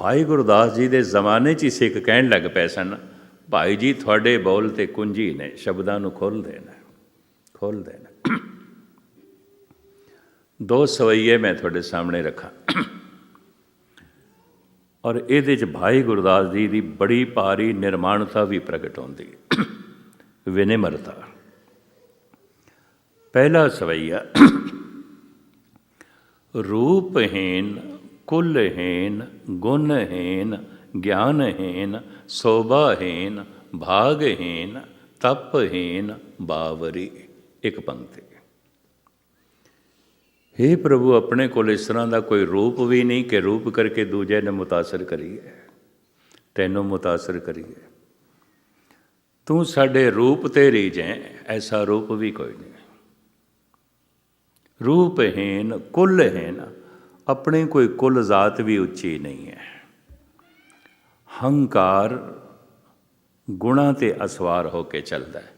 ਭਾਈ ਗੁਰਦਾਸ ਜੀ ਦੇ ਜ਼ਮਾਨੇ 'ਚ ਹੀ ਸਿੱਖ ਕਹਿਣ ਲੱਗ ਪਏ ਸਨ, ਭਾਈ ਜੀ ਤੁਹਾਡੇ ਬੋਲ ਤੇ ਕੁੰਜੀ ਨੇ, ਸ਼ਬਦਾਂ ਨੂੰ ਖੋਲ ਦੇਣਾ ਖੋਲ ਦੇਣਾ। ਦੋ ਸਵਈਏ ਮੈਂ ਤੁਹਾਡੇ ਸਾਹਮਣੇ ਰੱਖਾਂ। ਔਰ ਇਹਦੇ 'ਚ ਭਾਈ ਗੁਰਦਾਸ ਜੀ ਦੀ ਬੜੀ ਭਾਰੀ ਨਿਰਮਾਣਤਾ ਵੀ ਪ੍ਰਗਟ ਹੁੰਦੀ ਹੈ। ਵਿਨਿਮਰਤਾ। ਪਹਿਲਾ ਸਵਈਆ ਰੂਪਹੀਨ ਕੁਲਹੀਨ, ਗੁਣਹੀਨ, ਗਿਆਨਹੀਨ, ਸੋਭਾਹੀਨ, ਭਾਗਹੀਨ, ਤਪਹੀਨ, ਬਾਵਰੀ। ਇੱਕ ਪੰਕਤੀ। हे ਪ੍ਰਭੂ, ਆਪਣੇ ਕੋਲ ਇਸ ਤਰ੍ਹਾਂ ਦਾ ਕੋਈ ਰੂਪ ਵੀ ਨਹੀਂ ਕਿ ਰੂਪ ਕਰਕੇ ਦੂਜੇ ਨੂੰ ਮੁਤਾਸਰ ਕਰੀਏ। ਤੈਨੂੰ ਮੁਤਾਸਰ ਕਰੀਏ। ਤੂੰ ਸਾਡੇ ਰੂਪ ਤੇ ਰੀਜੈ ਐਸਾ ਰੂਪ ਵੀ ਕੋਈ ਨਹੀਂ। ਰੂਪਹੀਨ, ਕੁਲਹੀਨ ਆਪਣੇ ਕੋਈ ਕੁਲ ਜ਼ਾਤ ਵੀ ਉੱਚੀ ਨਹੀਂ ਹੈ। ਹੰਕਾਰ ਗੁਣਾ ਤੇ ਅਸਵਾਰ ਹੋ ਕੇ ਚੱਲਦਾ ਹੈ।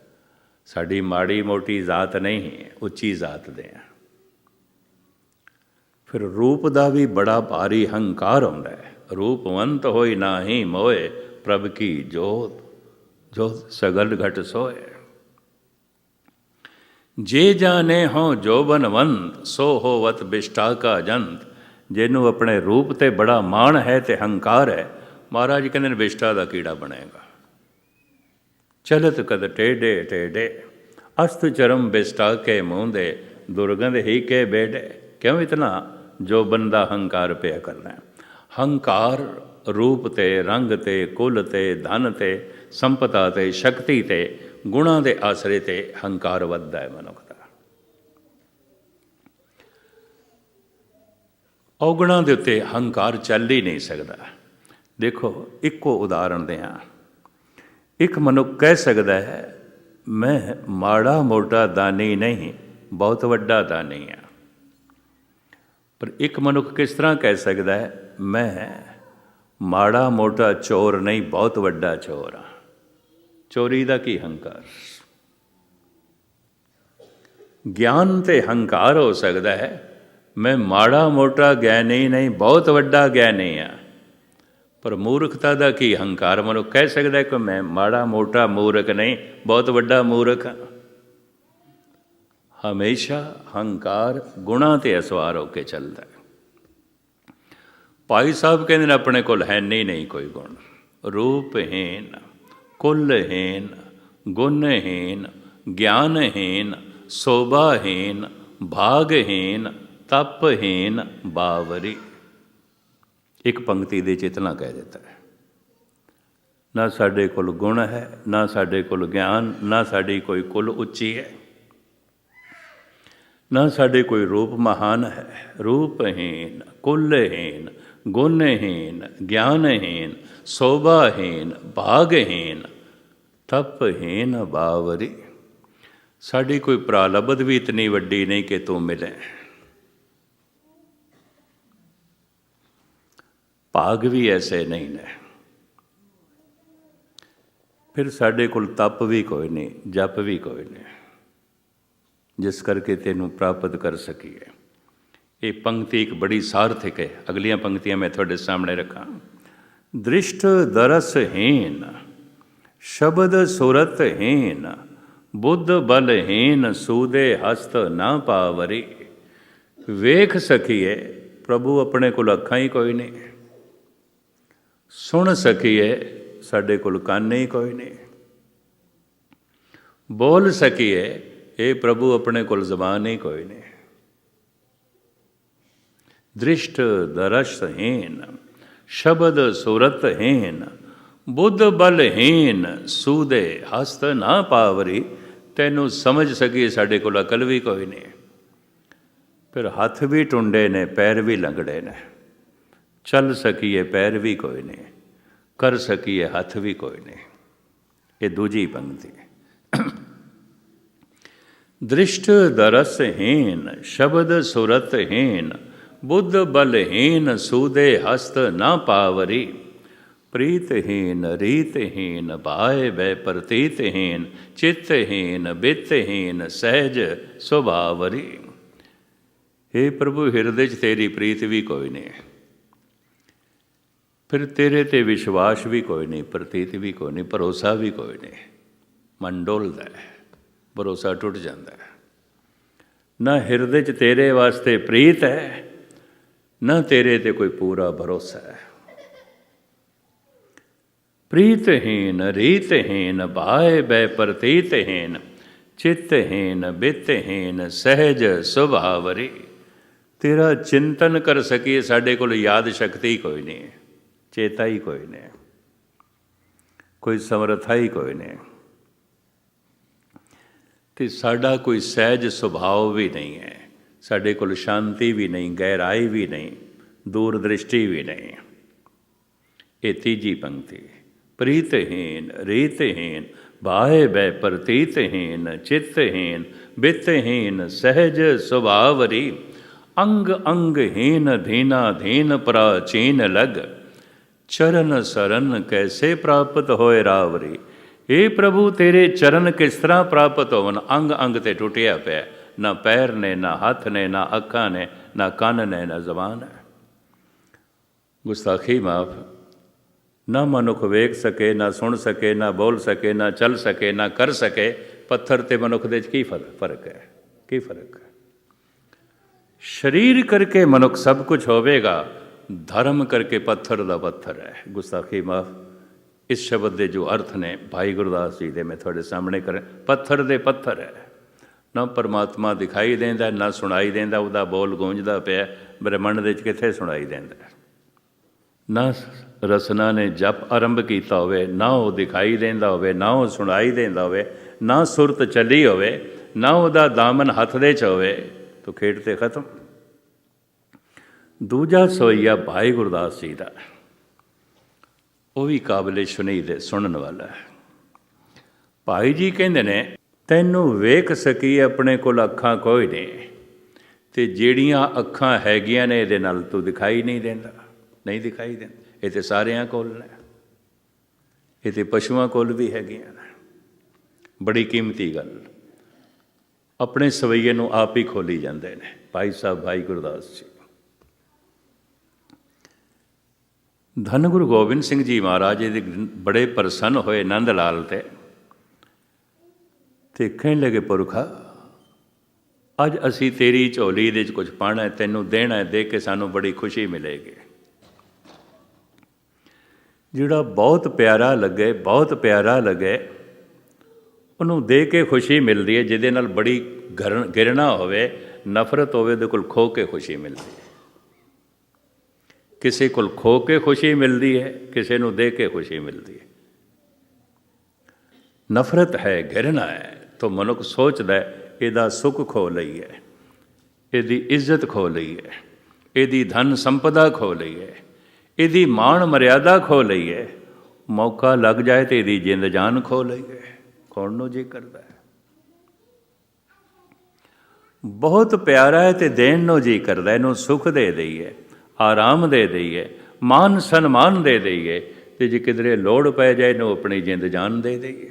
ਸਾਡੀ ਮਾੜੀ ਮੋਟੀ ਜ਼ਾਤ ਨਹੀਂ, ਉੱਚੀ ਜ਼ਾਤ ਦੇ ਆ ਫਿਰ ਰੂਪ ਦਾ ਵੀ ਬੜਾ ਭਾਰੀ ਹੰਕਾਰ ਹੁੰਦਾ ਹੈ। ਰੂਪਵੰਤ ਹੋਈ ਨਾਹੀ ਮੋਏ, ਪ੍ਰਭ ਕੀ ਜੋਤ ਜੋ ਸਗਲ ਘਟ ਸੋਏ। ਜੇ ਜਾਣੇ ਹੋ ਜੋਬਨਵੰਤ ਸੋ ਹੋਵਤ ਬਿਸ਼ਟਾ ਕਾ ਜੰਤ ਜਿਹਨੂੰ ਆਪਣੇ ਰੂਪ ਤੇ ਬੜਾ ਮਾਣ ਹੈ ਤੇ ਹੰਕਾਰ ਹੈ, ਮਹਾਰਾਜ ਕਹਿੰਦੇ ਨੇ ਬਿਸ਼ਟਾ ਦਾ ਕੀੜਾ ਬਣੇਗਾ। ਚਲਤ ਕਦ ਟੇਡੇ ਟੇਡੇ ਅਸਤ ਚਰਮ ਬਿਸ਼ਟਾ ਕੇ ਮੂੰਦੇ, ਦੁਰਗੰਧ ਹੀ ਕੇ ਬੇੜੇ ਕਿਉਂ ਇਤਨਾ? ਜੋ ਬੰਦਾ ਹੰਕਾਰ ਪਿਆ ਕਰਨਾ ਹੈ। ਹੰਕਾਰ ਰੂਪ ਤੇ, ਰੰਗ ਤੇ, ਕੁਲ ਤੇ, ਧਨ ਤੇ, ਸੰਪਤਾ ਤੇ, ਸ਼ਕਤੀ ਤੇ, ਗੁਣਾ ਦੇ ਆਸਰੇ ਤੇ ਹੰਕਾਰ ਵੱਧਦਾ ਹੈ ਮਨੁੱਖ ਦਾ ਔਗਣਾਂ ਦੇ ਉੱਤੇ ਹੰਕਾਰ ਚੱਲ ਹੀ ਨਹੀਂ ਸਕਦਾ। ਦੇਖੋ, ਇੱਕੋ ਉਦਾਹਰਣ ਦੇ ਹਾਂ ਇੱਕ ਮਨੁੱਖ ਕਹਿ ਸਕਦਾ ਹੈ, ਮੈਂ ਮਾੜਾ ਮੋਟਾ ਦਾਨੀ ਨਹੀਂ, ਬਹੁਤ ਵੱਡਾ ਦਾਨੀ ਹਾਂ। ਪਰ ਇੱਕ ਮਨੁੱਖ ਕਿਸ ਤਰ੍ਹਾਂ ਕਹਿ ਸਕਦਾ ਹੈ, ਮੈਂ ਮਾੜਾ ਮੋਟਾ ਚੋਰ ਨਹੀਂ, ਬਹੁਤ ਵੱਡਾ ਚੋਰ ਹਾਂ। ਚੋਰੀ ਦਾ ਕੀ ਹੰਕਾਰ? ਗਿਆਨ ਤੇ ਹੰਕਾਰ ਹੋ ਸਕਦਾ ਹੈ ਮੈਂ ਮਾੜਾ ਮੋਟਾ ਗਿਆਨੀ ਨਹੀਂ ਬਹੁਤ ਵੱਡਾ ਗਿਆਨੀ ਆ। ਪਰ ਮੂਰਖਤਾ ਦਾ ਕੀ ਹੰਕਾਰ? ਮਨੁ ਕਹਿ ਸਕਦਾ ਕਿ ਮੈਂ ਮਾੜਾ ਮੋਟਾ ਮੂਰਖ ਨਹੀਂ, ਬਹੁਤ ਵੱਡਾ ਮੂਰਖ ਹਾਂ ਹਮੇਸ਼ਾ ਹੰਕਾਰ ਗੁਣਾ ਤੇ ਅਸਵਾਰ ਹੋ ਕੇ ਚੱਲਦਾ ਹੈ। ਭਾਈ ਸਾਹਿਬ ਕਹਿੰਦੇ ਨੇ, ਆਪਣੇ ਕੋਲ ਹੈ ਨਹੀਂ ਨਹੀਂ ਕੋਈ ਗੁਣ। ਰੂਪਹੀਨ ਕੁਲਹੀਨ ਗੁਣਹੀਨ ਗਿਆਨਹੀਨ ਸੋਭਾਹੀਨ ਭਾਗਹੀਨ ਤਪਹੀਨ ਬਾਵਰੀ। ਇੱਕ ਪੰਕਤੀ ਦੇ ਚੇਤਨਾ ਕਹਿ ਦਿੱਤਾ ਹੈ। ਨਾ ਸਾਡੇ ਕੋਲ ਗੁਣ ਹੈ, ਨਾ ਸਾਡੇ ਕੋਲ ਗਿਆਨ, ਨਾ ਸਾਡੀ ਕੋਈ ਕੁਲ ਉੱਚੀ ਹੈ। ਨਾ ਸਾਡੇ ਕੋਈ ਰੂਪ ਮਹਾਨ ਹੈ। ਰੂਪਹੀਨ ਕੁਲਹੀਨ ਗੁਣਹੀਨ ਗਿਆਨਹੀਨ ਸੋਭਾਹੀਨ ਭਾਗਹੀਨ ਤਪਹੀਨ ਬਾਵਰੀ। ਸਾਡੀ ਕੋਈ ਪ੍ਰਾਲਬਧ ਵੀ ਇਤਨੀ ਵੱਡੀ ਨਹੀਂ ਕਿ ਤੂੰ ਮਿਲੇ। ਭਾਗ ਵੀ ਐਸੇ ਨਹੀਂ ਨੇ। ਫਿਰ ਸਾਡੇ ਕੋਲ ਤਪ ਵੀ ਕੋਈ ਨਹੀਂ, ਜਪ ਵੀ ਕੋਈ ਨਹੀਂ। ਜਿਸ ਕਰਕੇ ਤੈਨੂੰ ਪ੍ਰਾਪਤ ਕਰ ਸਕੀਏ। ਇਹ ਪੰਕਤੀ ਇੱਕ ਬੜੀ ਸਾਰਥਿਕ ਹੈ। ਅਗਲੀਆਂ ਪੰਕਤੀਆਂ ਮੈਂ ਤੁਹਾਡੇ ਸਾਹਮਣੇ ਰੱਖਾਂ। ਦ੍ਰਿਸ਼ਟ ਦਰਸਹੀਨ ਸ਼ਬਦ ਸੁਰਤਹੀਨ ਬੁੱਧ ਬਲਹੀਨ ਸੂਦੇ ਹਸਤ ਨਾ ਪਾਵਰੀ। ਵੇਖ ਸਕੀਏ, ਪ੍ਰਭੂ ਆਪਣੇ ਕੋਲ ਅੱਖਾਂ ਹੀ ਕੋਈ ਨਹੀਂ। ਸੁਣ ਸਕੀਏ, ਸਾਡੇ ਕੋਲ ਕੰਨ ਹੀ ਕੋਈ ਨਹੀਂ। ਬੋਲ ਸਕੀਏ, ਇਹ ਪ੍ਰਭੂ ਆਪਣੇ ਕੋਲ ਜ਼ਬਾਨ ਹੀ ਕੋਈ ਨਹੀਂ। ਦ੍ਰਿਸ਼ਟ ਦਰਸ਼ਹੀਨ, ਸ਼ਬਦ ਸੁਰਤਹੀਨ, ਬੁੱਧ ਬਲਹੀਨ, ਸੂਦੇ ਹਸਤ ਨਾ ਪਾਵਰੀ, ਤੈਨੂੰ ਸਮਝ ਸਕੀਏ, ਸਾਡੇ ਕੋਲ ਅਕਲ ਵੀ ਕੋਈ ਨਹੀਂ। ਫਿਰ ਹੱਥ ਵੀ ਟੁੰਡੇ ਨੇ, ਪੈਰ ਵੀ ਲੰਗੜੇ ਨੇ। ਚੱਲ ਸਕੀਏ ਪੈਰ ਵੀ ਕੋਈ ਨਹੀਂ, ਕਰ ਸਕੀਏ ਹੱਥ ਵੀ ਕੋਈ ਨਹੀਂ। ਇਹ ਦੂਜੀ ਪੰਕਤੀ। ਦ੍ਰਿਸ਼ਟ ਦਰਸਹੀਨ, ਸ਼ਬਦ ਸੁਰਤਹੀਨ, ਬੁੱਧ ਬਲਹੀਨ, ਸੂਦੇ ਹਸਤ ਨਾ ਪਾਵਰੀ। ਪ੍ਰੀਤਹੀਨ, ਰੀਤਹੀਨ ਭਾਏ ਬੈ ਪ੍ਰਤੀਤਹੀਨ, ਚਿੱਤਹੀਨ, ਬਿਤਹੀਨ, ਸਹਿਜ ਸੁਭਾਵਰੀ। हे ਪ੍ਰਭੂ, ਹਿਰਦੇ 'ਚ ਤੇਰੀ ਪ੍ਰੀਤ ਵੀ ਕੋਈ ਨਹੀਂ। ਫਿਰ ਤੇਰੇ ਤੇ ਵਿਸ਼ਵਾਸ ਵੀ ਕੋਈ ਨਹੀਂ, ਪ੍ਰਤੀਤ ਵੀ ਕੋਈ ਨਹੀਂ, ਭਰੋਸਾ ਵੀ ਕੋਈ ਨਹੀਂ। ਮਨ ਡੋਲਦਾ ਹੈ, ਭਰੋਸਾ ਟੁੱਟ ਜਾਂਦਾ ਹੈ। ਨਾ ਹਿਰਦੇ 'ਚ ਤੇਰੇ ਵਾਸਤੇ ਪ੍ਰੀਤ ਹੈ, ਨਾ ਤੇਰੇ ਤੇ ਕੋਈ ਪੂਰਾ ਭਰੋਸਾ ਹੈ। ਪ੍ਰੀਤਹੀਨ, ਰੀਤਹੀਨ, ਭਾਏ ਬੈ ਪ੍ਰਤੀਤਹੀਨ, ਚਿੱਤਹੀਨ, ਬਿਤਹੀਨ, ਸਹਿਜ ਸੁਭਾਵਰੀ। ਤੇਰਾ ਚਿੰਤਨ ਕਰ ਸਕੀਏ, ਸਾਡੇ ਕੋਲ ਯਾਦ ਸ਼ਕਤੀ ਕੋਈ ਨਹੀਂ। ਹੈ ਚੇਤਾ ਹੀ ਕੋਈ ਨਹੀਂ ਕੋਈ ਸਮਰਥਾ ਹੀ ਕੋਈ ਨਹੀਂ ਤੇ ਸਾਡਾ ਕੋਈ ਸਹਿਜ ਸੁਭਾਅ ਵੀ ਨਹੀਂ ਹੈ। ਸਾਡੇ ਕੋਲ ਸ਼ਾਂਤੀ ਵੀ ਨਹੀਂ, ਗਹਿਰਾਈ ਵੀ ਨਹੀਂ ਦੂਰ ਦ੍ਰਿਸ਼ਟੀ ਵੀ ਨਹੀਂ। ਇਹ ਤੀਜੀ ਪੰਕਤੀ। ਪ੍ਰੀਤਹੀਨ ਰੀਤਹੀਨ ਬਾਹੇ ਬੈ ਪ੍ਰਤੀਤਹੀਨ ਚਿੱਤਹੀਨ ਬਿਤਹੀਨ ਸਹਿਜ ਸੁਭਾਵਰੀ ਅੰਗ ਅੰਗਹੀਨ ਧੀਨਾ ਧੀਨ ਪ੍ਰਾਚੀਨ ਲਗ। ਚਰਨ ਸਰਨ ਕੈਸੇ ਪ੍ਰਾਪਤ ਹੋਏ ਰਾਵਰੀ? ਏ ਪ੍ਰਭੂ, ਤੇਰੇ ਚਰਨ ਕਿਸ ਤਰ੍ਹਾਂ ਪ੍ਰਾਪਤ ਹੋਵਨ? ਅੰਗ ਅੰਗ ਤੇ ਟੁੱਟਿਆ ਪਿਆ। ਨਾ ਪੈਰ ਨੇ, ਨਾ ਹੱਥ ਨੇ, ਨਾ ਅੱਖਾਂ ਨੇ, ਨਾ ਕੰਨ ਨੇ, ਨਾ ਜ਼ਬਾਨ ਹੈ। ਗੁਸਤਾਖੀ ਮਾਫ। ਨਾ ਮਨੁੱਖ ਵੇਖ ਸਕੇ, ਨਾ ਸੁਣ ਸਕੇ, ਨਾ ਬੋਲ ਸਕੇ, ਨਾ ਚੱਲ ਸਕੇ, ਨਾ ਕਰ ਸਕੇ। ਪੱਥਰ ਤੇ ਮਨੁੱਖ ਦੇ ਵਿੱਚ ਕੀ ਫ਼ਰਕ ਫ਼ਰਕ ਹੈ? ਕੀ ਫ਼ਰਕ ਹੈ? ਸਰੀਰ ਕਰਕੇ ਮਨੁੱਖ ਸਭ ਕੁਝ ਹੋਵੇਗਾ। ਧਰਮ ਕਰਕੇ ਪੱਥਰ ਦਾ ਪੱਥਰ ਹੈ। ਗੁਸਤਾਖੀ ਮਾਫ। ਇਸ ਸ਼ਬਦ ਦੇ ਜੋ ਅਰਥ ਨੇ, ਭਾਈ ਗੁਰਦਾਸ ਜੀ ਦੇ ਮੈਂ ਤੁਹਾਡੇ ਸਾਹਮਣੇ ਕਰ। ਪੱਥਰ ਦੇ ਪੱਥਰ ਹੈ। ਨਾ ਪਰਮਾਤਮਾ ਦਿਖਾਈ ਦਿੰਦਾ, ਨਾ ਸੁਣਾਈ ਦਿੰਦਾ, ਉਹਦਾ ਬੋਲ ਗੂੰਜਦਾ ਪਿਆ, ਬ੍ਰਹਮੰਡ ਦੇ ਵਿੱਚ ਕਿੱਥੇ ਸੁਣਾਈ ਦਿੰਦਾ ਨਾ ਰਸਨਾ ਨੇ ਜਪ ਆਰੰਭ ਕੀਤਾ ਹੋਵੇ, ਨਾ ਉਹ ਦਿਖਾਈ ਦਿੰਦਾ ਹੋਵੇ, ਨਾ ਉਹ ਸੁਣਾਈ ਦਿੰਦਾ ਹੋਵੇ, ਨਾ ਸੁਰਤ ਚੱਲੀ ਹੋਵੇ, ਨਾ ਉਹਦਾ ਦਾਮਨ ਹੱਥ ਦੇ ਚ ਹੋਵੇ, ਤੋ ਖੇਡ ਤੇ ਖਤਮ। ਦੂਜਾ ਸੋਈਆ ਭਾਈ ਗੁਰਦਾਸ ਜੀ ਦਾ। ਉਹ ਵੀ ਕਾਬਲੇ ਸੁਣੀ ਦੇ ਸੁਣਨ ਵਾਲਾ ਹੈ। ਭਾਈ ਜੀ ਕਹਿੰਦੇ ਨੇ, ਤੈਨੂੰ ਵੇਖ ਸਕੀ ਆਪਣੇ ਕੋਲ ਅੱਖਾਂ ਕੋਈ ਨਹੀਂ ਤੇ ਜਿਹੜੀਆਂ ਅੱਖਾਂ ਹੈਗੀਆਂ ਨੇ ਇਹਦੇ ਨਾਲ ਤੂੰ ਦਿਖਾਈ ਨਹੀਂ ਦਿੰਦਾ। ਨਹੀਂ ਦਿਖਾਈ ਦਿੰਦਾ। ਇਹ ਤੇ ਸਾਰਿਆਂ ਕੋਲ ਨੇ। ਇਹ ਤੇ ਪਸ਼ੂਆਂ ਕੋਲ ਵੀ ਹੈਗੀਆਂ ਨੇ। ਬੜੀ ਕੀਮਤੀ ਗੱਲ। ਆਪਣੇ ਸਵਈਏ ਨੂੰ ਆਪ ਹੀ ਖੋਲੀ ਜਾਂਦੇ ਨੇ। ਭਾਈ ਸਾਹਿਬ, ਭਾਈ ਗੁਰਦਾਸ ਜੀ। ਧੰਨ ਗੁਰੂ ਗੋਬਿੰਦ ਸਿੰਘ ਜੀ ਮਹਾਰਾਜ ਜੀ ਦੇ ਬੜੇ ਪ੍ਰਸੰਨ ਹੋਏ ਨੰਦ ਲਾਲ ਤੇ। ਤੇ ਕਹਿਣ ਲੱਗੇ, ਪੁਰਖਾ, ਅੱਜ ਅਸੀਂ ਤੇਰੀ ਝੋਲੀ ਦੇ ਵਿੱਚ ਕੁਝ ਪਾਣਾ ਹੈ, ਤੈਨੂੰ ਦੇਣਾ ਹੈ, ਦੇ ਕੇ ਸਾਨੂੰ ਬੜੀ ਖੁਸ਼ੀ ਮਿਲੇਗੀ। ਜਿਹੜਾ ਬਹੁਤ ਪਿਆਰਾ ਲੱਗੇ, ਬਹੁਤ ਪਿਆਰਾ ਲੱਗੇ, ਉਹਨੂੰ ਦੇ ਕੇ ਖੁਸ਼ੀ ਮਿਲਦੀ ਹੈ, ਜਿਹਦੇ ਨਾਲ ਬੜੀ ਗਿਰਣਾ ਹੋਵੇ, ਨਫ਼ਰਤ ਹੋਵੇ, ਉਹਦੇ ਕੋਲ ਖੋ ਕੇ ਖੁਸ਼ੀ ਮਿਲਦੀ ਹੈ। ਕਿਸੇ ਕੋਲ ਖੋ ਕੇ ਖੁਸ਼ੀ ਮਿਲਦੀ ਹੈ, ਕਿਸੇ ਨੂੰ ਦੇ ਕੇ ਖੁਸ਼ੀ ਮਿਲਦੀ ਹੈ। ਨਫ਼ਰਤ ਹੈ, ਘਿਰਣਾ ਹੈ, ਤਾਂ ਮਨੁੱਖ ਸੋਚਦਾ ਇਹਦਾ ਸੁੱਖ ਖੋ ਲਈ ਹੈ, ਇਹਦੀ ਇੱਜ਼ਤ ਖੋ ਲਈ ਹੈ, ਇਹਦੀ ਧਨ ਸੰਪਦਾ ਖੋ ਲਈ ਹੈ, ਇਹਦੀ ਮਾਣ ਮਰਿਆਦਾ ਖੋ ਲਈ ਹੈ, ਮੌਕਾ ਲੱਗ ਜਾਏ ਤੇ ਇਹਦੀ ਜਿੰਦ ਜਾਨ ਖੋ ਲਈ ਹੈ। ਕੌਣ ਨੂੰ ਜੀ ਕਰਦਾ ਹੈ? ਬਹੁਤ ਪਿਆਰਾ ਹੈ ਤੇ ਦੇਣ ਨੂੰ ਜੀ ਕਰਦਾ ਇਹਨੂੰ ਸੁੱਖ ਦੇ ਦਈਏ ਆਰਾਮ ਦੇ ਦਈਏ, ਮਾਨ ਸਨਮਾਨ ਦੇ ਦਈਏ, ਤੇ ਜੇ ਕਿਧਰੇ ਲੋੜ ਪੈ ਜਾਏ ਨੂੰ ਆਪਣੀ ਜਿੰਦ ਜਾਨ ਦੇ ਦਈਏ।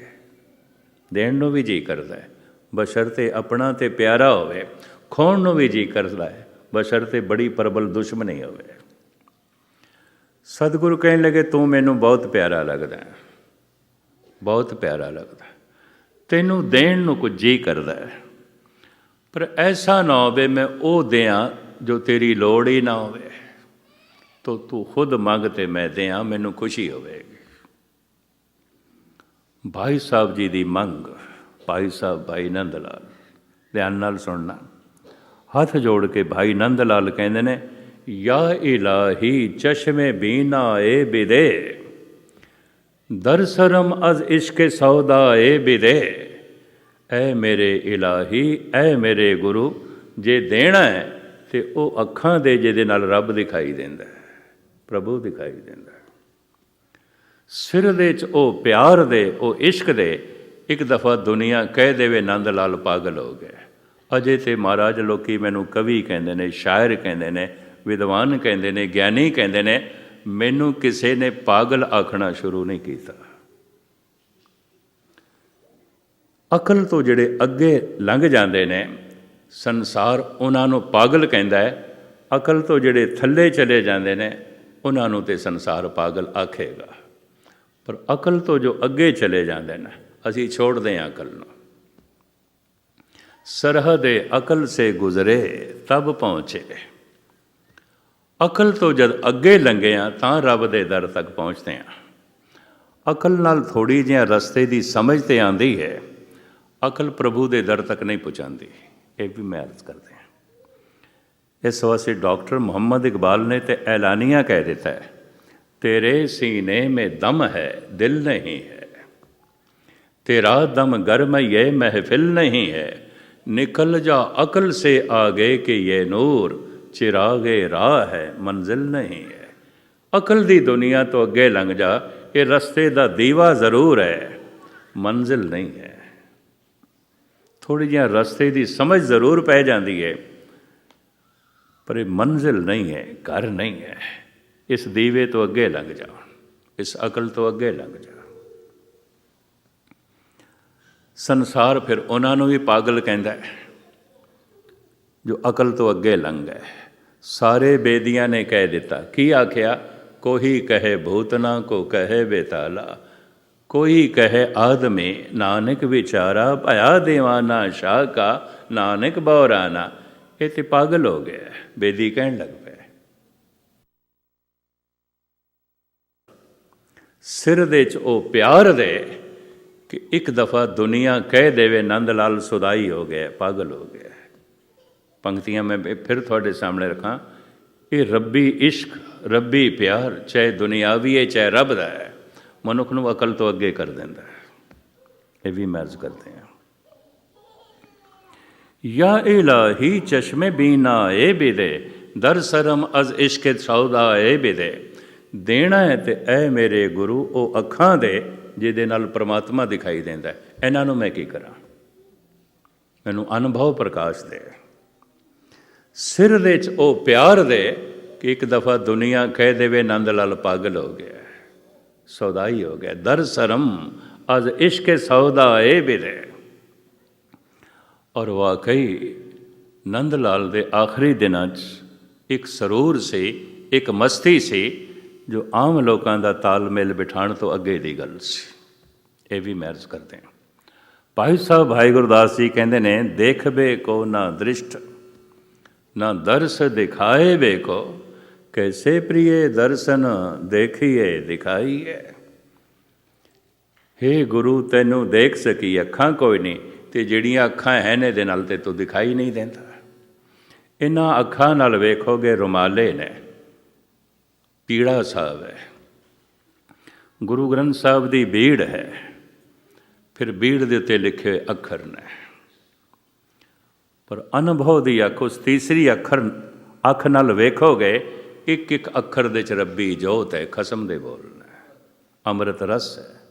ਦੇਣ ਨੂੰ ਵੀ ਜੀ ਕਰਦਾ ਹੈ ਬਸ਼ਰਤੇ ਆਪਣਾ ਤੇ ਪਿਆਰਾ ਹੋਵੇ, ਖੋਣ ਨੂੰ ਵੀ ਜੀ ਕਰਦਾ ਹੈ ਬਸ਼ਰਤੇ ਬੜੀ ਪ੍ਰਬਲ ਦੁਸ਼ਮਣੀ ਹੋਵੇ। ਸਤਿਗੁਰੂ ਕਹਿਣ ਲੱਗੇ, ਤੂੰ ਮੈਨੂੰ ਬਹੁਤ ਪਿਆਰਾ ਲੱਗਦਾ ਹੈ, ਬਹੁਤ ਪਿਆਰਾ ਲੱਗਦਾ ਤੈਨੂੰ ਦੇਣ ਨੂੰ ਕੁਝ ਜੀ ਕਰਦਾ ਹੈ। ਪਰ ਐਸਾ ਨਾ ਹੋਵੇ, ਮੈਂ ਉਹ ਦਿਆਂ ਜੋ ਤੇਰੀ ਲੋੜ ਹੀ ਨਾ ਹੋਵੇ। ਤੋ ਤੂੰ ਖੁਦ ਮੰਗ ਤੇ ਮੈਂ ਦਿਆਂ, ਮੈਨੂੰ ਖੁਸ਼ੀ ਹੋਵੇਗੀ। ਭਾਈ ਸਾਹਿਬ ਜੀ ਦੀ ਮੰਗ, ਭਾਈ ਸਾਹਿਬ ਭਾਈ ਨੰਦ ਲਾਲ ਧਿਆਨ ਨਾਲ ਸੁਣਨਾ। ਹੱਥ ਜੋੜ ਕੇ ਭਾਈ ਨੰਦ ਲਾਲ ਕਹਿੰਦੇ ਨੇ, ਯਾ ਇਲਾਹੀ ਚਸ਼ਮੇ ਬੀਨਾ ਏ ਬਿਦੇ, ਦਰਸਰਮ ਅਜ਼ ਇਸ਼ਕ ਸੌਦਾ ਏ ਬਿਦੇ। ਐ ਮੇਰੇ ਇਲਾਹੀ, ਐ ਮੇਰੇ ਗੁਰੂ, ਜੇ ਦੇਣਾ ਹੈ ਤੇ ਉਹ ਅੱਖਾਂ ਦੇ ਜਿਹਦੇ ਨਾਲ ਰੱਬ ਦਿਖਾਈ ਦਿੰਦਾ ਪ੍ਰਭੂ ਦਿਖਾਈ ਦਿੰਦਾ ਸਿਰ ਦੇ ਚ ਉਹ ਪਿਆਰ ਦੇ, ਉਹ ਇਸ਼ਕ ਦੇ, ਇੱਕ ਦਫਾ ਦੁਨੀਆ ਕਹਿ ਦੇਵੇ ਨੰਦ ਲਾਲ ਪਾਗਲ ਹੋ ਗਏ ਅਜੇ ਤੇ ਮਹਾਰਾਜ ਲੋਕੀ ਮੈਨੂੰ ਕਵੀ ਕਹਿੰਦੇ ਨੇ, ਸ਼ਾਇਰ ਕਹਿੰਦੇ ਨੇ, ਵਿਦਵਾਨ ਕਹਿੰਦੇ ਨੇ, ਗਿਆਨੀ ਕਹਿੰਦੇ ਨੇ, ਮੈਨੂੰ ਕਿਸੇ ਨੇ ਪਾਗਲ ਆਖਣਾ ਸ਼ੁਰੂ ਨਹੀਂ ਕੀਤਾ। ਅਕਲ ਤੋਂ ਜਿਹੜੇ ਅੱਗੇ ਲੰਘ ਜਾਂਦੇ ਨੇ, ਸੰਸਾਰ ਉਹਨਾਂ ਨੂੰ ਪਾਗਲ ਕਹਿੰਦਾ ਹੈ। ਅਕਲ ਤੋਂ ਜਿਹੜੇ ਥੱਲੇ ਚਲੇ ਜਾਂਦੇ ਨੇ ਉਹਨਾਂ ਨੂੰ ਤੇ ਸੰਸਾਰ ਪਾਗਲ ਆਖੇਗਾ। ਪਰ ਅਕਲ ਤੋਂ ਜੋ ਅੱਗੇ ਚਲੇ ਜਾਂਦੇ ਨੇ, ਅਸੀਂ ਛੋੜਦੇ ਹਾਂ ਅਕਲ ਨੂੰ। ਸਰਹਦ ਅਕਲ ਸੇ ਗੁਜ਼ਰੇ, ਤਬ ਪਹੁੰਚੇ। ਅਕਲ ਤੋਂ ਜਦ ਅੱਗੇ ਲੰਘੇ ਆ ਤਾਂ ਰੱਬ ਦੇ ਦਰ ਤੱਕ ਪਹੁੰਚਦੇ ਆ ਅਕਲ ਨਾਲ ਥੋੜੀ ਜਿਹੀ ਰਸਤੇ ਦੀ ਸਮਝ ਤੇ ਆਂਦੀ ਹੈ। ਅਕਲ ਪ੍ਰਭੂ ਦੇ ਦਰ ਤੱਕ ਨਹੀਂ ਪਹੁੰਚਾਉਂਦੀ ਇਹ ਵੀ ਮੈਂ ਅਰਜ਼ ਕਰਦੇ ਹਾਂ। ਇਸ ਵਾਸਤੇ ਡਾਕਟਰ ਮੁਹੰਮਦ ਇਕਬਾਲ ਨੇ ਤੇ ਐਲਾਨੀਆਂ ਕਹਿ ਦਿੱਤਾ ਹੈ, ਤੇਰੇ ਸੀਨੇ ਮੇ ਦਮ ਹੈ, ਦਿਲ ਨਹੀਂ ਹੈ। ਤੇਰਾ ਦਮ ਗਰਮ ਇਹ ਮਹਿਫਿਲ ਨਹੀਂ ਹੈ, ਨਿਕਲ ਜਾ ਅਕਲ ਸੇ ਆਗੇ ਕਿ ਇਹ ਨੂਰ, ਚਿਰਾਗੇ ਰਾਹ ਹੈ, ਮੰਜ਼ਿਲ ਨਹੀਂ ਹੈ। ਅਕਲ ਦੀ ਦੁਨੀਆ ਤੋਂ ਅੱਗੇ ਲੰਘ ਜਾ, ਇਹ ਰਸਤੇ ਦਾ ਦੀਵਾ ਜ਼ਰੂਰ ਹੈ, ਮੰਜ਼ਿਲ ਨਹੀਂ ਹੈ। ਥੋੜੀ ਜਿਹਾ ਰਸਤੇ ਦੀ ਸਮਝ ਜ਼ਰੂਰ ਪੈ ਜਾਂਦੀ ਹੈ। ਪਰ ਇਹ ਮੰਜ਼ਿਲ ਨਹੀਂ ਹੈ, ਘਰ ਨਹੀਂ ਹੈ। ਇਸ ਦੀਵੇ ਤੋਂ ਅੱਗੇ ਲੰਘ ਜਾ, ਇਸ ਅਕਲ ਤੋਂ ਅੱਗੇ ਲੰਘ ਜਾ। ਸੰਸਾਰ ਫਿਰ ਉਹਨਾਂ ਨੂੰ ਵੀ ਪਾਗਲ ਕਹਿੰਦਾ ਹੈ, ਜੋ ਅਕਲ ਤੋਂ ਅੱਗੇ ਲੰਘ ਗਏ ਸਾਰੇ ਬੇਦੀਆਂ ਨੇ ਕਹਿ ਦਿੱਤਾ, ਕੀ ਆਖਿਆ? ਕੋਈ ਕਹੇ ਭੂਤਨਾ ਕੋ ਕਹੇ ਬੇਤਾਲਾ। ਕੋਈ ਕਹੇ ਆਦਮੀ, ਨਾਨਕ ਵਿਚਾਰਾ, ਭਇਆ ਦੇਵਾਨਾ ਸ਼ਾਹ ਕਾ ਨਾਨਕ ਬੌਰਾਨਾ। ਇਹ ਤੇ ਪਾਗਲ ਹੋ ਗਿਆ ਬੇਦੀ ਕਹਿਣ ਲੱਗ ਪਏ ਸਿਰ ਦੇ ਚ ਉਹ ਪਿਆਰ ਦੇ ਕਿ ਇੱਕ ਦਫਾ ਦੁਨੀਆ ਕਹਿ ਦੇਵੇ, ਨੰਦ ਲਾਲ ਸੁਦਾਈ ਹੋ ਗਿਆ ਪਾਗਲ ਹੋ ਗਿਆ ਪੰਕਤੀਆਂ ਮੈਂ ਫਿਰ ਤੁਹਾਡੇ ਸਾਹਮਣੇ ਰੱਖਾਂ, ਇਹ ਰੱਬੀ ਇਸ਼ਕ, ਰੱਬੀ ਪਿਆਰ, ਚਾਹੇ ਦੁਨਿਆਵੀ ਹੈ, ਚਾਹੇ ਰੱਬ ਦਾ ਹੈ, ਮਨੁੱਖ ਨੂੰ ਅਕਲ ਤੋਂ ਅੱਗੇ ਕਰ ਦਿੰਦਾ ਹੈ। ਇਹ ਵੀ ਮਰਜ਼ ਕਰਦੇ ਹਾਂ। ਯਾ ਇਲਾਹੀ ਚਸ਼ਮੇ ਬੀਨਾ ਏ ਬਿਦੇ, ਦਰ ਸਰਮ ਅਜ਼ ਇਸ਼ਕ ਸੌਦਾ ਏ ਬਿਦੇ। ਦੇਣਾ ਹੈ ਤੇ ਐ ਮੇਰੇ ਗੁਰੂ, ਉਹ ਅੱਖਾਂ ਦੇ, ਜਿਹਦੇ ਨਾਲ ਪ੍ਰਮਾਤਮਾ ਦਿਖਾਈ ਦਿੰਦਾ ਇਹਨਾਂ ਨੂੰ ਮੈਂ ਕੀ ਕਰਾਂ? ਮੈਨੂੰ ਅਨੁਭਵ ਪ੍ਰਕਾਸ਼ ਦੇ। ਸਿਰ ਦੇ ਚ ਉਹ ਪਿਆਰ ਦੇ ਕਿ ਇੱਕ ਦਫਾ ਦੁਨੀਆ ਕਹਿ ਦੇਵੇ ਨੰਦ ਲਾਲ ਪਾਗਲ ਹੋ ਗਿਆ ਸੌਦਾਈ ਹੋ ਗਿਆ ਦਰ ਸਰਮ ਅਜ਼ ਇਸ਼ਕ ਸੌਦਾ ਏ ਬਿਦੇ। ਔਰ ਵਾਕਈ ਨੰਦ ਲਾਲ ਦੇ ਆਖਰੀ ਦਿਨਾਂ 'ਚ ਇੱਕ ਸਰੂਰ ਸੀ, ਇੱਕ ਮਸਤੀ ਸੀ, ਜੋ ਆਮ ਲੋਕਾਂ ਦਾ ਤਾਲਮੇਲ ਬਿਠਾਣ ਤੋਂ ਅੱਗੇ ਦੀ ਗੱਲ ਸੀ। ਇਹ ਵੀ ਮੈਰਜ ਕਰਦੇ ਹਾਂ। ਭਾਈ ਸਾਹਿਬ, ਭਾਈ ਗੁਰਦਾਸ ਜੀ ਕਹਿੰਦੇ ਨੇ ਦੇਖਬੇ ਕੋ ਨਾ ਦ੍ਰਿਸ਼ਟ, ਨਾ ਦਰਸ ਦਿਖਾਏ ਬੇ ਕੋ, ਕੈਸੇ ਪ੍ਰੀਏ ਦਰਸ਼ਨ ਦੇਖੀਏ ਦਿਖਾਈਏ ਹੇ ਗੁਰੂ, ਤੈਨੂੰ ਦੇਖ ਸਕੀ ਅੱਖਾਂ ਕੋਈ ਨਹੀਂ ਤੇ ਜਿਹੜੀਆਂ ਅੱਖਾਂ ਹੈ ਨੇ ਦੇ ਨਾਲ ਤੇ ਤੂੰ ਦਿਖਾਈ ਨਹੀਂ ਦਿੰਦਾ। ਇਹਨਾਂ ਅੱਖਾਂ ਨਾਲ ਵੇਖੋਗੇ ਰੁਮਾਲੇ ਨੇ। ਪੀੜਾ ਸਾਹਿਬ ਹੈ। ਗੁਰੂ ਗ੍ਰੰਥ ਸਾਹਿਬ ਦੀ ਬੀੜ ਹੈ। ਫਿਰ ਬੀੜ ਦੇ ਉੱਤੇ ਲਿਖੇ ਅੱਖਰ ਨੇ। ਪਰ ਅਨੁਭਵ ਦੀ ਅੱਖ, ਉਸ ਤੀਸਰੀ ਅੱਖਰ, ਅੱਖ ਨਾਲ ਵੇਖੋਗੇ, ਇੱਕ ਇੱਕ ਅੱਖਰ ਦੇ ਚ ਰੱਬੀ ਜੋਤ ਹੈ, ਖਸਮ ਦੇ ਬੋਲ ਨੇ। ਅੰਮ੍ਰਿਤ ਰਸ ਹੈ।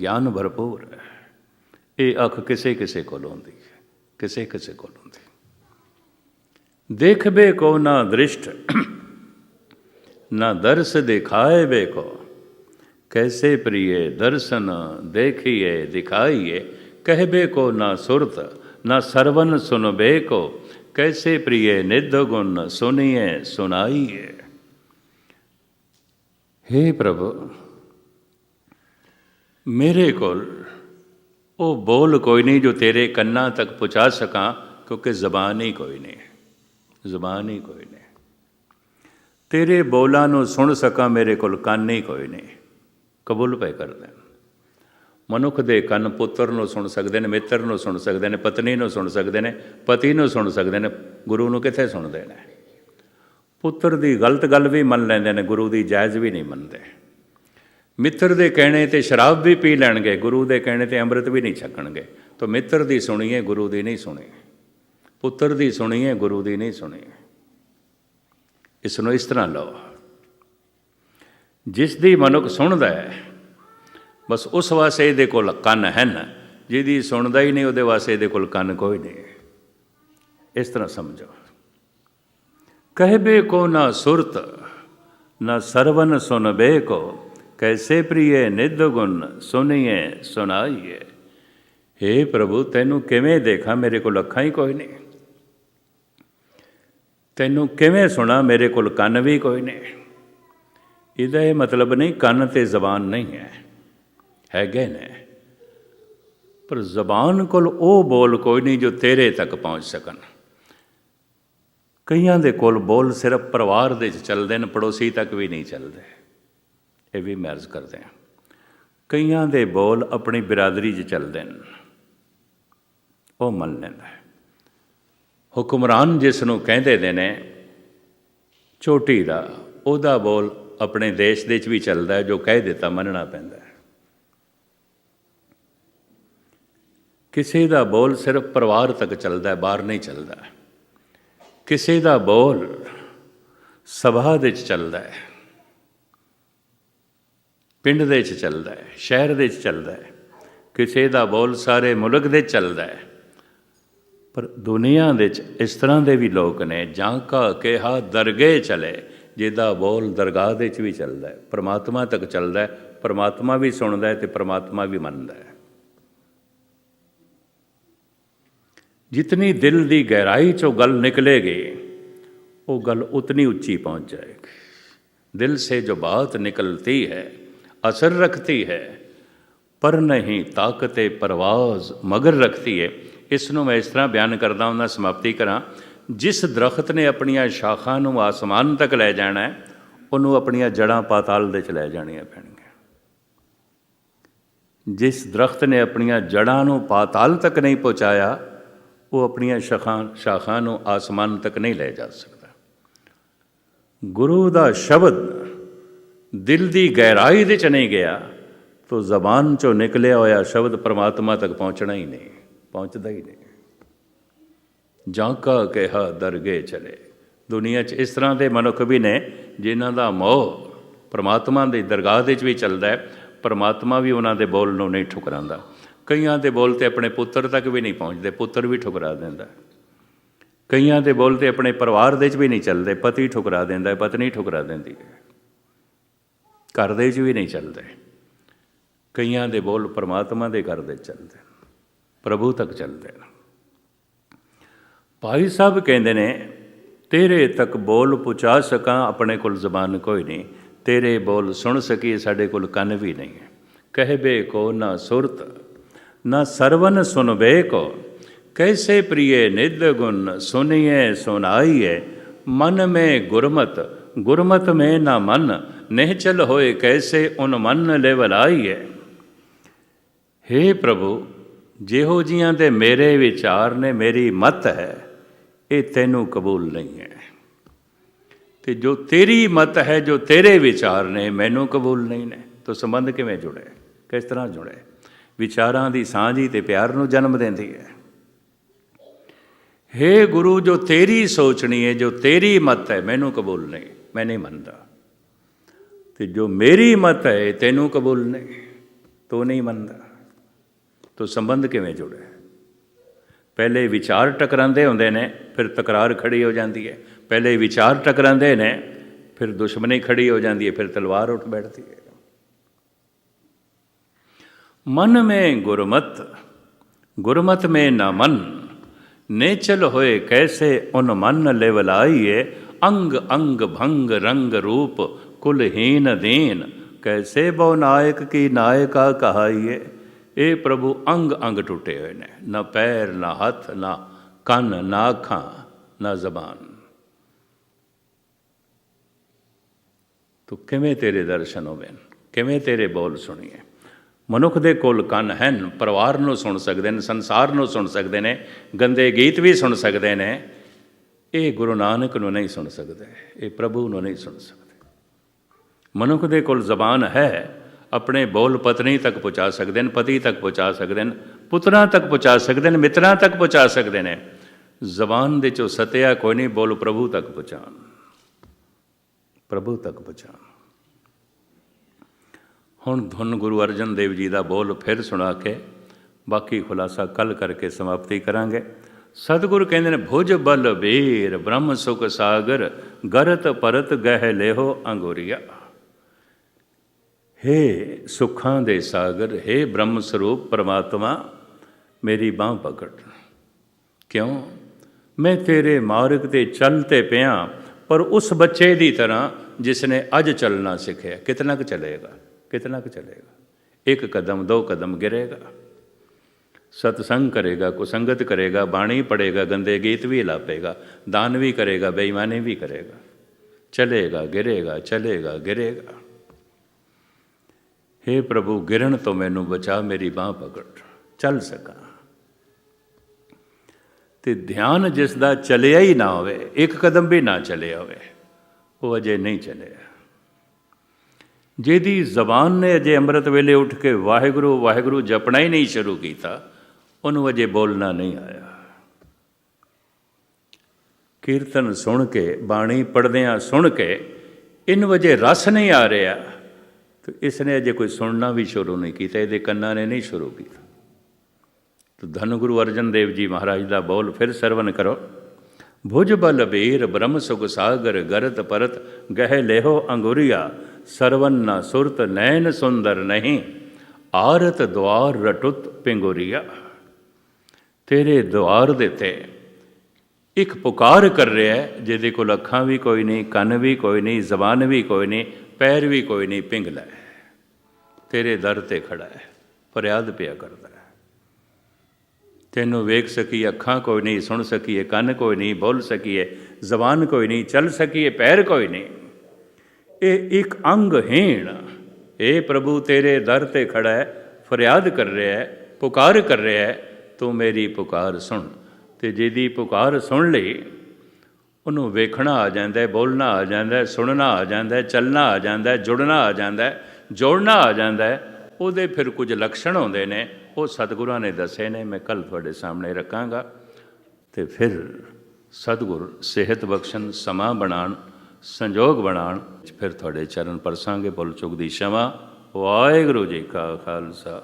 ਗਿਆਨ ਭਰਪੂਰ ਹੈ। ਇਹ ਅੱਖ ਕਿਸੇ ਕਿਸੇ ਕੋਲ ਹੁੰਦੀ ਹੈ ਕਿਸੇ ਕਿਸੇ ਕੋਲ ਹੁੰਦੀ ਦੇਖਬੇ ਕੋ ਨਾ ਦ੍ਰਿਸ਼ਟ ਨਾ ਦਰਸ ਦਿਖਾਏ ਬੇ ਕੋ कैसे प्रिय दर्शन देखिए दिखाइए कहबे को ना सुरत ना सरवन सुनबे को कैसे प्रिय निध गुण सुनिए सुनाइए हे प्रभु ਮੇਰੇ ਕੋਲ ਉਹ ਬੋਲ ਕੋਈ ਨਹੀਂ ਜੋ ਤੇਰੇ ਕੰਨਾਂ ਤੱਕ ਪਹੁੰਚਾ ਸਕਾਂ, ਕਿਉਂਕਿ ਜ਼ਬਾਨ ਹੀ ਕੋਈ ਨਹੀਂ। ਜ਼ਬਾਨ ਹੀ ਕੋਈ ਨਹੀਂ। ਤੇਰੇ ਬੋਲਾਂ ਨੂੰ ਸੁਣ ਸਕਾਂ, ਮੇਰੇ ਕੋਲ ਕੰਨ ਹੀ ਕੋਈ ਨਹੀਂ। ਕਬੂਲ ਪਏ ਕਰਦੇ ਮਨੁੱਖ ਦੇ ਕੰਨ ਪੁੱਤਰ ਨੂੰ ਸੁਣ ਸਕਦੇ ਨੇ, ਮਿੱਤਰ ਨੂੰ ਸੁਣ ਸਕਦੇ ਨੇ, ਪਤਨੀ ਨੂੰ ਸੁਣ ਸਕਦੇ ਨੇ, ਪਤੀ ਨੂੰ ਸੁਣ ਸਕਦੇ ਨੇ, ਗੁਰੂ ਨੂੰ ਕਿੱਥੇ ਸੁਣਦੇ ਨੇ? ਪੁੱਤਰ ਦੀ ਗਲਤ ਗੱਲ ਵੀ ਮੰਨ ਲੈਂਦੇ ਨੇ, ਗੁਰੂ ਦੀ ਜਾਇਜ਼ ਵੀ ਨਹੀਂ ਮੰਨਦੇ। ਮਿੱਤਰ ਦੇ ਕਹਿਣੇ ਤੇ ਸ਼ਰਾਬ ਵੀ ਪੀ ਲੈਣਗੇ, ਗੁਰੂ ਦੇ ਕਹਿਣੇ ਤੇ ਅੰਮ੍ਰਿਤ ਵੀ ਨਹੀਂ ਛਕਣਗੇ। ਤਾਂ ਮਿੱਤਰ ਦੀ ਸੁਣੀਏ, ਗੁਰੂ ਦੀ ਨਹੀਂ ਸੁਣੀ। ਪੁੱਤਰ ਦੀ ਸੁਣੀਏ, ਗੁਰੂ ਦੀ ਨਹੀਂ ਸੁਣੀ। ਇਸ ਨੂੰ ਇਸ ਤਰ੍ਹਾਂ ਲਓ। ਜਿਸ ਦੀ ਮਨੁੱਖ ਸੁਣਦਾ ਹੈ, ਬਸ ਉਸ ਵਾਸਤੇ ਇਹਦੇ ਕੋਲ ਕੰਨ ਹਨ। ਜਿਹਦੀ ਸੁਣਦਾ ਹੀ ਨਹੀਂ, ਉਹਦੇ ਵਾਸਤੇ ਇਹਦੇ ਕੋਲ ਕੰਨ ਕੋਈ ਨਹੀਂ। ਇਸ ਤਰ੍ਹਾਂ ਸਮਝੋ। ਕਹਿਬੇ ਕੋ ਨਾ ਸੁਰਤ, ਨਾ ਸਰਵਨ ਸੁਨਬੇ ਕੋ। ਕੈਸੇ ਪ੍ਰੀਏ ਨਿਧ ਗੁਣ ਸੁਨੀਏ ਸੁਣਾਈਏ? हे ਪ੍ਰਭੂ, ਤੈਨੂੰ ਕਿਵੇਂ ਦੇਖਾਂ? ਮੇਰੇ ਕੋਲ ਅੱਖਾਂ ਹੀ ਕੋਈ ਨਹੀਂ। ਤੈਨੂੰ ਕਿਵੇਂ ਸੁਣਾ? ਮੇਰੇ ਕੋਲ ਕੰਨ ਵੀ ਕੋਈ ਨਹੀਂ। ਇਹਦਾ ਇਹ ਮਤਲਬ ਨਹੀਂ, ਕੰਨ ਤੇ ਜ਼ਬਾਨ ਨਹੀਂ ਹੈ। ਹੈਗੇ ਨੇ। ਪਰ ਜ਼ਬਾਨ ਕੋਲ ਉਹ ਬੋਲ ਕੋਈ ਨਹੀਂ ਜੋ ਤੇਰੇ ਤੱਕ ਪਹੁੰਚ ਸਕਣ। ਕਈਆਂ ਦੇ ਕੋਲ ਬੋਲ ਸਿਰਫ ਪਰਿਵਾਰ ਦੇ ਚ ਚੱਲਦੇ ਨੇ, ਪੜੋਸੀ ਤੱਕ ਵੀ ਨਹੀਂ ਚੱਲਦੇ। ਇਹ ਵੀ ਮਰਜ਼ ਕਰਦੇ ਆ ਕਈਆਂ ਦੇ ਬੋਲ ਆਪਣੀ ਬਰਾਦਰੀ 'ਚ ਚੱਲਦੇ ਨੇ। ਉਹ ਮੰਨ ਲੈਂਦਾ ਹੁਕਮਰਾਨ ਜਿਸ ਨੂੰ ਕਹਿੰਦੇ ਦੇ ਨੇ, ਚੋਟੀ ਦਾ, ਉਹਦਾ ਬੋਲ ਆਪਣੇ ਦੇਸ਼ ਦੇ ਵਿੱਚ ਵੀ ਚੱਲਦਾ ਹੈ, ਜੋ ਕਹਿ ਦਿੱਤਾ ਮੰਨਣਾ ਪੈਂਦਾ ਹੈ। ਕਿਸੇ ਦਾ ਬੋਲ ਸਿਰਫ ਪਰਿਵਾਰ ਤੱਕ ਚੱਲਦਾ ਹੈ, ਬਾਹਰ ਨਹੀਂ ਚੱਲਦਾ ਕਿਸੇ ਦਾ ਬੋਲ ਸਭਾ ਦੇ ਵਿੱਚ ਚੱਲਦਾ ਹੈ। ਪਿੰਡ ਦੇ 'ਚ ਚੱਲਦਾ ਹੈ, ਸ਼ਹਿਰ ਦੇ 'ਚ ਚੱਲਦਾ ਹੈ, ਕਿਸੇ ਦਾ ਬੋਲ ਸਾਰੇ ਮੁਲਕ ਦੇ ਚੱਲਦਾ ਹੈ। ਪਰ ਦੁਨੀਆ ਦੇ 'ਚ ਇਸ ਤਰ੍ਹਾਂ ਦੇ ਵੀ ਲੋਕ ਨੇ, ਜਾਂ ਕਾ ਕਿਹਾ ਦਰਗੇ ਚਲੇ, ਜਿਹਦਾ ਬੋਲ ਦਰਗਾਹ ਦੇ 'ਚ ਵੀ ਚੱਲਦਾ ਹੈ, ਪ੍ਰਮਾਤਮਾ ਤੱਕ ਚੱਲਦਾ ਹੈ, ਪ੍ਰਮਾਤਮਾ ਵੀ ਸੁਣਦਾ ਹੈ ਤੇ ਪ੍ਰਮਾਤਮਾ ਵੀ ਮੰਨਦਾ ਹੈ। ਜਿਤਨੀ ਦਿਲ ਦੀ ਗਹਿਰਾਈ 'ਚੋਂ ਗੱਲ ਨਿਕਲੇਗੀ, ਉਹ ਗੱਲ ਉਤਨੀ ਉੱਚੀ ਪਹੁੰਚ ਜਾਏਗੀ। ਦਿਲ ਸੇ ਜੋ ਬਾਤ ਨਿਕਲਤੀ ਹੈ ਅਸਰ ਰਖਤੀ ਹੈ, ਪਰ ਨਹੀਂ ਤਾਕਤੇ ਪਰਵਾਜ਼ ਮਗਰ ਰਖਤੀ ਹੈ। ਇਸ ਨੂੰ ਮੈਂ ਇਸ ਤਰ੍ਹਾਂ ਬਿਆਨ ਕਰਦਾ ਹਾਂ ਸਮਾਪਤੀ ਕਰਾਂ। ਜਿਸ ਦਰਖਤ ਨੇ ਆਪਣੀਆਂ ਸ਼ਾਖਾਂ ਨੂੰ ਆਸਮਾਨ ਤੱਕ ਲੈ ਜਾਣਾ ਹੈ, ਉਹਨੂੰ ਆਪਣੀਆਂ ਜੜਾਂ ਪਾਤਾਲ ਦੇ ਚ ਲੈ ਜਾਣੀਆਂ ਪੈਣਗੀਆਂ। ਜਿਸ ਦਰਖਤ ਨੇ ਆਪਣੀਆਂ ਜੜਾਂ ਨੂੰ ਪਾਤਾਲ ਤੱਕ ਨਹੀਂ ਪਹੁੰਚਾਇਆ, ਉਹ ਆਪਣੀਆਂ ਸ਼ਾਖਾਂ ਸ਼ਾਖਾਂ ਨੂੰ ਆਸਮਾਨ ਤੱਕ ਨਹੀਂ ਲੈ ਜਾ ਸਕਦਾ। ਗੁਰੂ ਦਾ ਸ਼ਬਦ ਦਿਲ ਦੀ ਗਹਿਰਾਈ ਦੇ ਚ ਨਹੀਂ ਗਿਆ, ਤੋ ਜ਼ਬਾਨ ਚੋਂ ਨਿਕਲਿਆ ਹੋਇਆ ਸ਼ਬਦ ਪਰਮਾਤਮਾ ਤੱਕ ਪਹੁੰਚਣਾ ਹੀ ਨਹੀਂ, ਪਹੁੰਚਦਾ ਹੀ ਨਹੀਂ। ਜਾਂ ਕਾ ਕਿਹਾ ਦਰਗੇ ਚਲੇ। ਦੁਨੀਆ 'ਚ ਇਸ ਤਰ੍ਹਾਂ ਦੇ ਮਨੁੱਖ ਵੀ ਨੇ ਜਿਨ੍ਹਾਂ ਦਾ ਮੋਹ ਪਰਮਾਤਮਾ ਦੀ ਦਰਗਾਹ ਦੇ 'ਚ ਵੀ ਚੱਲਦਾ ਹੈ, ਪਰਮਾਤਮਾ ਵੀ ਉਹਨਾਂ ਦੇ ਬੋਲ ਨੂੰ ਨਹੀਂ ਠੁਕਰਾਉਂਦਾ। ਕਈਆਂ ਦੇ ਬੋਲ ਤੇ ਆਪਣੇ ਪੁੱਤਰ ਤੱਕ ਵੀ ਨਹੀਂ ਪਹੁੰਚਦੇ, ਪੁੱਤਰ ਵੀ ਠੁਕਰਾ ਦਿੰਦਾ। ਕਈਆਂ ਦੇ ਬੋਲ ਤੇ ਆਪਣੇ ਪਰਿਵਾਰ ਦੇ 'ਚ ਵੀ ਨਹੀਂ ਚੱਲਦੇ, ਪਤੀ ਠੁਕਰਾ ਦਿੰਦਾ, ਪਤਨੀ ਠੁਕਰਾ ਦਿੰਦੀ ਹੈ। ਘਰ ਦੇ 'ਚ ਵੀ ਨਹੀਂ ਚੱਲਦੇ। ਕਈਆਂ ਦੇ ਬੋਲ ਪਰਮਾਤਮਾ ਦੇ ਘਰ ਦੇ ਚੱਲਦੇ ਪ੍ਰਭੂ ਤੱਕ ਚੱਲਦੇ ਨੇ। ਭਾਈ ਸਾਹਿਬ ਕਹਿੰਦੇ ਨੇ, ਤੇਰੇ ਤੱਕ ਬੋਲ ਪਹੁੰਚਾ ਸਕਾਂ, ਆਪਣੇ ਕੋਲ ਜ਼ਬਾਨ ਕੋਈ ਨਹੀਂ। ਤੇਰੇ ਬੋਲ ਸੁਣ ਸਕੀ ਸਾਡੇ ਕੋਲ ਕੰਨ ਵੀ ਨਹੀਂ ਹੈ। ਕਹਿਬੇ ਕੋ ਨਾ ਸੁਰਤ, ਨਾ ਸਰਵਨ ਸੁਨਬੇ ਕੋ। ਕੈਸੇ ਪ੍ਰਿਏ ਨਿਦ ਗੁਣ ਸੁਨਿਏ ਸੁਨਾਈਏ ਮਨ ਮੇ ਗੁਰਮਤ ਗੁਰਮਤ ਮੈਂ ਨਾ ਮਨ ਨਿਹਚਲ ਹੋਏ ਕੈਸੇ ਉਨ ਮਨ ਲੈਵਲ ਆਈਏ हे ਪ੍ਰਭੂ, ਜਿਹੋ ਜੀਆਂ ਦੇ ਮੇਰੇ ਵਿਚਾਰ ਨੇ ਮੇਰੀ ਮਤ ਹੈ, ਇਹ ਤੈਨੂੰ ਕਬੂਲ ਨਹੀਂ ਹੈ। ਤੇ ਜੋ ਤੇਰੀ ਮਤ ਹੈ, ਜੋ ਤੇਰੇ ਵਿਚਾਰ ਨੇ, ਮੈਨੂੰ ਕਬੂਲ ਨਹੀਂ ਨੇ। ਤਾਂ ਸੰਬੰਧ ਕਿਵੇਂ ਜੁੜੇ? ਕਿਸ ਤਰ੍ਹਾਂ ਜੁੜੇ? ਵਿਚਾਰਾਂ ਦੀ ਸਾਂਝੀ ਤੇ ਪਿਆਰ ਨੂੰ ਜਨਮ ਦਿੰਦੀ ਹੈ। हे ਗੁਰੂ, ਜੋ ਤੇਰੀ ਸੋਚਣੀ ਹੈ, ਜੋ ਤੇਰੀ ਮਤ ਹੈ, ਮੈਨੂੰ ਕਬੂਲ ਨਹੀਂ। ਮੈਂ ਨਹੀਂ ਮੰਨਦਾ। ਤੇ ਜੋ ਮੇਰੀ ਮਤ ਹੈ, ਤੈਨੂੰ ਕਬੂਲ ਨਹੀਂ, ਤੂੰ ਨਹੀਂ ਮੰਨਦਾ। ਤੋ ਸੰਬੰਧ ਕਿਵੇਂ ਜੁੜੇ ਪਹਿਲੇ ਵਿਚਾਰ ਟਕਰਾਉਂਦੇ ਹੁੰਦੇ ਨੇ, ਫਿਰ ਤਕਰਾਰ ਖੜੀ ਹੋ ਜਾਂਦੀ ਹੈ। ਪਹਿਲੇ ਵਿਚਾਰ ਟਕਰਾਉਂਦੇ ਨੇ, ਫਿਰ ਦੁਸ਼ਮਣੀ ਖੜੀ ਹੋ ਜਾਂਦੀ ਹੈ, ਫਿਰ ਤਲਵਾਰ ਉੱਠ ਬੈਠਦੀ ਹੈ। ਮਨ ਮੇ ਗੁਰਮਤ ਗੁਰਮਤ ਮੇ ਨਾ ਮਨ, ਨੇਚਲ ਹੋਏ ਕੈਸੇ ਉਨ ਮਨ ਲੈਵਲਾਈਏ ਅੰਗ ਅੰਗ ਭੰਗ ਰੰਗ ਰੂਪ ਕੁਲਹੀਨ ਦੇਨ, ਕੈਸੇ ਬਉ ਨਾਇਕ ਕੀ ਨਾਇਕਾ ਕਹਾਈਏ? ਇਹ ਪ੍ਰਭੂ ਅੰਗ ਅੰਗ ਟੁੱਟੇ ਹੋਏ ਨੇ, ਨਾ ਪੈਰ, ਨਾ ਹੱਥ, ਨਾ ਕੰਨ, ਨਾ ਅੱਖਾਂ, ਨਾ ਜ਼ਬਾਨ। ਤੂੰ ਕਿਵੇਂ ਤੇਰੇ ਦਰਸ਼ਨ ਹੋਵੇ? ਕਿਵੇਂ ਤੇਰੇ ਬੋਲ ਸੁਣੀਏ? ਮਨੁੱਖ ਦੇ ਕੋਲ ਕੰਨ ਹਨ, ਪਰਿਵਾਰ ਨੂੰ ਸੁਣ ਸਕਦੇ ਨੇ, ਸੰਸਾਰ ਨੂੰ ਸੁਣ ਸਕਦੇ ਨੇ, ਗੰਦੇ ਗੀਤ ਵੀ ਸੁਣ ਸਕਦੇ ਨੇ ਇਹ ਗੁਰੂ ਨਾਨਕ ਨੂੰ ਨਹੀਂ ਸੁਣ ਸਕਦੇ, ਇਹ ਪ੍ਰਭੂ ਨੂੰ ਨਹੀਂ ਸੁਣ ਸਕਦੇ। ਮਨੁੱਖ ਦੇ ਕੋਲ ਜ਼ਬਾਨ ਹੈ, ਆਪਣੇ ਬੋਲ ਪਤਨੀ ਤੱਕ ਪਹੁੰਚਾ ਸਕਦੇ ਨੇ, ਪਤੀ ਤੱਕ ਪਹੁੰਚਾ ਸਕਦੇ ਨੇ, ਪੁੱਤਰਾਂ ਤੱਕ ਪਹੁੰਚਾ ਸਕਦੇ ਨੇ, ਮਿੱਤਰਾਂ ਤੱਕ ਪਹੁੰਚਾ ਸਕਦੇ ਨੇ। ਜ਼ਬਾਨ ਦੇ ਚੋਂ ਸਤਿਆ ਕੋਈ ਨਹੀਂ, ਬੋਲ ਪ੍ਰਭੂ ਤੱਕ ਪਹੁੰਚਾਣ ਪ੍ਰਭੂ ਤੱਕ ਪਹੁੰਚਾਣ ਹੁਣ ਧੁਨ ਗੁਰੂ ਅਰਜਨ ਦੇਵ ਜੀ ਦਾ ਬੋਲ ਫਿਰ ਸੁਣਾ ਕੇ ਬਾਕੀ ਖੁਲਾਸਾ ਕੱਲ ਕਰਕੇ ਸਮਾਪਤੀ ਕਰਾਂਗੇ। ਸਤਿਗੁਰ ਕਹਿੰਦੇ ਨੇ, ਭੁਜ ਬਲ ਵੀਰ, ਬ੍ਰਹਮ ਸੁਖ ਸਾਗਰ, ਗਰਤ ਪਰਤ ਗਹਿ ਲਿਓ ਅੰਗੋਰੀਆ। ਹੇ ਸੁਖਾਂ ਦੇ ਸਾਗਰ, ਹੇ ਬ੍ਰਹਮ ਸਰੂਪ ਪਰਮਾਤਮਾ, ਮੇਰੀ ਬਾਹ ਪਕੜ। ਕਿਉਂ? ਮੈਂ ਤੇਰੇ ਮਾਰਗ ਤੇ ਚੱਲਤੇ ਪਿਆ, ਪਰ ਉਸ ਬੱਚੇ ਦੀ ਤਰ੍ਹਾਂ ਜਿਸ ਨੇ ਅੱਜ ਚੱਲਣਾ ਸਿੱਖਿਆ, ਕਿਤਨਾ ਕੁ ਚਲੇਗਾ? ਕਿਤਨਾ ਕੁ ਚਲੇਗਾ? ਇੱਕ ਕਦਮ, ਦੋ ਕਦਮ ਗਿਰੇਗਾ। ਸਤਸੰਗ ਕਰੇਗਾ, ਕੁਸੰਗਤ ਕਰੇਗਾ, ਬਾਣੀ ਪੜੇਗਾ ਗੰਦੇ ਗੀਤ ਵੀ ਲਾਪੇਗਾ, ਦਾਨ ਵੀ ਕਰੇਗਾ, ਬੇਈਮਾਨੀ ਵੀ ਕਰੇਗਾ। ਚਲੇਗਾ, ਗਿਰੇਗਾ ਚਲੇਗਾ, ਗਿਰੇਗਾ। हे ਪ੍ਰਭੂ, ਗਿਰਨ ਤੋਂ ਮੈਨੂੰ ਬਚਾ, ਮੇਰੀ ਬਾਹ ਪਕੜ। ਚੱਲ ਸਕਾਂ। ਤੇ ਧਿਆਨ ਜਿਸ ਦਾ ਚਲਿਆ ਹੀ ਨਾ ਹੋਵੇ, ਇੱਕ ਕਦਮ ਵੀ ਨਾ ਚਲਿਆ ਹੋਵੇ, ਉਹ ਅਜੇ ਨਹੀਂ ਚਲਿਆ। ਜਿਹਦੀ ਜ਼ਬਾਨ ਨੇ ਅਜੇ ਅੰਮ੍ਰਿਤ ਵੇਲੇ ਉੱਠ ਕੇ ਵਾਹਿਗੁਰੂ ਵਾਹਿਗੁਰੂ ਜਪਣਾ ਹੀ ਨਹੀਂ ਸ਼ੁਰੂ ਕੀਤਾ ਉਹਨੂੰ ਅਜੇ ਬੋਲਣਾ ਨਹੀਂ ਆਇਆ। ਕੀਰਤਨ ਸੁਣ ਕੇ, ਬਾਣੀ ਪੜਦਿਆਂ ਸੁਣ ਕੇ ਇਹਨੂੰ ਵਜੇ ਰਸ ਨਹੀਂ ਆ ਰਿਹਾ। ਤੇ ਇਸ ਨੇ ਅਜੇ ਕੋਈ ਸੁਣਨਾ ਵੀ ਸ਼ੁਰੂ ਨਹੀਂ ਕੀਤਾ, ਇਹਦੇ ਕੰਨਾਂ ਨੇ ਨਹੀਂ ਸ਼ੁਰੂ ਕੀਤਾ। ਤੋ ਧੰਨ ਗੁਰੂ ਅਰਜਨ ਦੇਵ ਜੀ ਮਹਾਰਾਜ ਦਾ ਬੋਲ ਫਿਰ ਸਰਵਨ ਕਰੋ। ਭੁਜ ਬਲ ਬੀਰ ਬ੍ਰਹਮ ਸੁਖ ਸਾਗਰ ਗਰਤ ਪਰਤ ਗਹਿ ਲੇਹੋ ਅੰਗੁਰੀਆ, ਸਰਵਨ ਨਾ ਸੁਰਤ ਨੈਣ ਸੁੰਦਰ ਨਹੀਂ, ਆਰਤ ਦੁਆਰ ਰਟੁਤ ਪਿੰਗੁਰੀਆ। ਤੇਰੇ ਦੁਆਰ ਦੇ ਤੇ ਇੱਕ ਪੁਕਾਰ ਕਰ ਰਿਹਾ ਹੈ, ਜਿਹਦੇ ਕੋਲ ਅੱਖਾਂ ਵੀ ਕੋਈ ਨਹੀਂ, ਕੰਨ ਵੀ ਕੋਈ ਨਹੀਂ, ਜ਼ਬਾਨ ਵੀ ਕੋਈ ਨਹੀਂ, ਪੈਰ ਵੀ ਕੋਈ ਨਹੀਂ ਪਿੰਗਲਾ ਹੈ ਤੇਰੇ ਦਰ ਤੇ ਖੜਾ ਹੈ, ਫਰਿਆਦ ਪਿਆ ਕਰਦਾ ਹੈ। ਤੈਨੂੰ ਵੇਖ ਸਕੀ ਅੱਖਾਂ ਕੋਈ ਨਹੀਂ, ਸੁਣ ਸਕੀਏ, ਕੰਨ ਕੋਈ ਨਹੀਂ, ਬੋਲ ਸਕੀਏ, ਜ਼ਬਾਨ ਕੋਈ ਨਹੀਂ, ਚੱਲ ਸਕੀਏ, ਪੈਰ ਕੋਈ ਨਹੀਂ। ਇਹ ਇੱਕ ਅੰਗਹੀਣ ਇਹ ਪ੍ਰਭੂ ਤੇਰੇ ਦਰ ਤੇ ਖੜਾ ਹੈ, ਫਰਿਆਦ ਕਰ ਰਿਹਾ ਹੈ, ਪੁਕਾਰ ਕਰ ਰਿਹਾ ਹੈ ਤੂੰ ਮੇਰੀ ਪੁਕਾਰ ਸੁਣ। ਤੇ ਜਿਹਦੀ ਪੁਕਾਰ ਸੁਣ ਲਈ, ਉਹਨੂੰ ਵੇਖਣਾ ਆ ਜਾਂਦਾ ਹੈ ਬੋਲਣਾ ਆ ਜਾਂਦਾ ਹੈ ਸੁਣਨਾ ਆ ਜਾਂਦਾ ਹੈ ਚੱਲਣਾ ਆ ਜਾਂਦਾ ਹੈ ਜੁੜਨਾ ਆ ਜਾਂਦਾ ਹੈ ਜੋੜਨਾ ਆ ਜਾਂਦਾ। ਹੈ ਉਹਦੇ ਫਿਰ ਕੁਝ ਲੱਛਣ ਹੁੰਦੇ ਨੇ, ਉਹ ਸਤਿਗੁਰਾਂ ਨੇ ਦੱਸੇ ਨੇ, ਮੈਂ ਕੱਲ ਤੁਹਾਡੇ ਸਾਹਮਣੇ ਰੱਖਾਂਗਾ। ਤੇ ਫਿਰ ਸਤਿਗੁਰ ਸਿਹਤ ਬਖਸ਼ਣ, ਸਮਾਂ ਬਣਾਉਣ, ਸੰਜੋਗ ਬਣਾਉਣ, ਫਿਰ ਤੁਹਾਡੇ ਚਰਨ ਪਰਸਾਂਗੇ ਭੁੱਲ ਚੁੱਕ ਦੀ ਸ਼ਮਾ। ਵਾਹਿਗੁਰੂ ਜੀ ਕਾ ਖਾਲਸਾ।